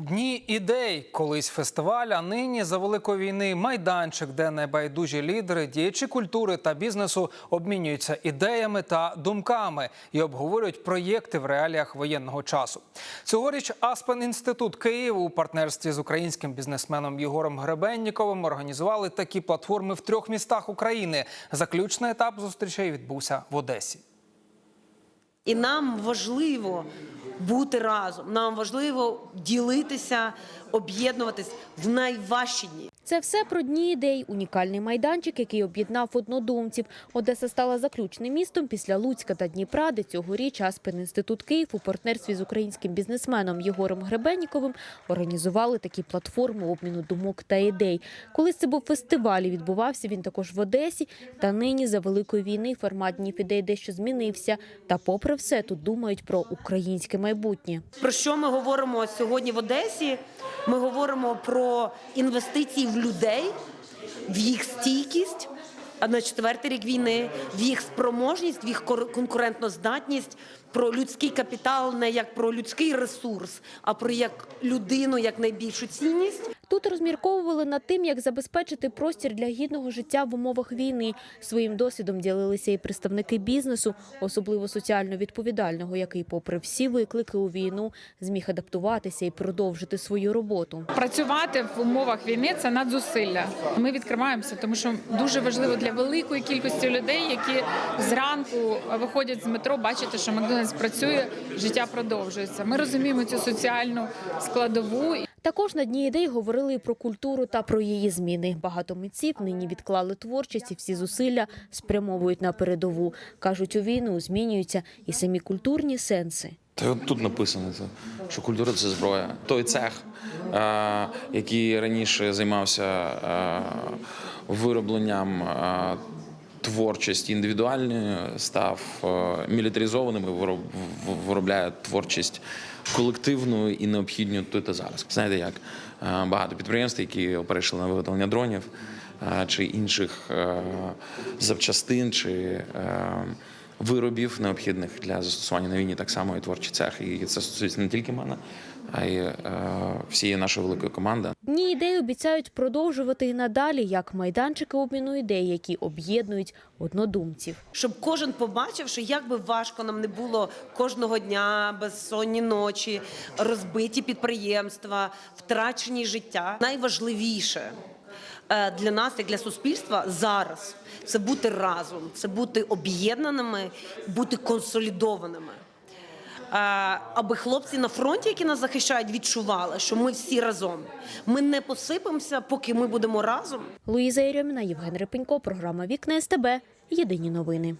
Дні ідей, колись фестиваль, а нині за великої війни майданчик, де небайдужі лідери, діячі культури та бізнесу обмінюються ідеями та думками і обговорюють проєкти в реаліях воєнного часу. Цьогоріч Аспен інститут Київ у партнерстві з українським бізнесменом Єгором Гребенніковим організували такі платформи в трьох містах України. Заключний етап зустрічей відбувся в Одесі. І нам важливо бути разом. Нам важливо ділитися, об'єднуватись в найважчі дні. Це все про дні ідей, унікальний майданчик, який об'єднав однодумців. Одеса стала заключним містом після Луцька та Дніпра, де цьогоріч Аспен інститут Київ у партнерстві з українським бізнесменом Єгором Гребенніковим організували такі платформи обміну думок та ідей. Колись це був фестиваль, і відбувався він також в Одесі. Та нині за великої війни формат днів ідей дещо змінився. Та, попри все, тут думають про українське майбутнє. Про що ми говоримо сьогодні в Одесі? Ми говоримо про інвестиції в людей, в їх стійкість. А на четвертий рік війни в їх спроможність, в їх конкурентноздатність, про людський капітал не як про людський ресурс, а про як людину, як найбільшу цінність. Тут розмірковували над тим, як забезпечити простір для гідного життя в умовах війни. Своїм досвідом ділилися і представники бізнесу, особливо соціально відповідального, який, попри всі виклики у війну, зміг адаптуватися і продовжити свою роботу. Працювати в умовах війни це надзусилля. Ми відкриваємося, тому що дуже важливо для великої кількості людей, які зранку виходять з метро, бачити, що Макдональдс працює, життя продовжується. Ми розуміємо цю соціальну складову. Також на дні ідей говорили і про культуру та про її зміни. Багато митців нині відклали творчість і всі зусилля спрямовують на передову. кажуть, у війну змінюються і самі культурні сенси. Та от тут написано, що культура це зброя. Той цех, е, який раніше займався е, виробленням е, творчості індивідуальною став е, мілітаризованим і виробляє творчість колективну і необхідну тут і зараз. Знаєте, як е, багато підприємств, які перейшли на виготовлення дронів чи інших запчастин чи. Виробів необхідних для застосування на війні, так само і творчий цех. І це стосується не тільки мене, а й е, всієї нашої великої команди. Дні ідей обіцяють продовжувати і надалі, як майданчики обміну ідей, які об'єднують однодумців. щоб кожен побачив, що як би важко нам не було кожного дня, безсонні ночі, розбиті підприємства, втрачені життя. Найважливіше для нас, як для суспільства, зараз це бути разом, це бути об'єднаними, бути консолідованими. Е, Аби хлопці на фронті, які нас захищають, відчували, що ми всі разом. Ми не посипемося, поки ми будемо разом. Луїза Єрьоміна, Євген Репенько, програма Вікна СТБ. Єдині новини.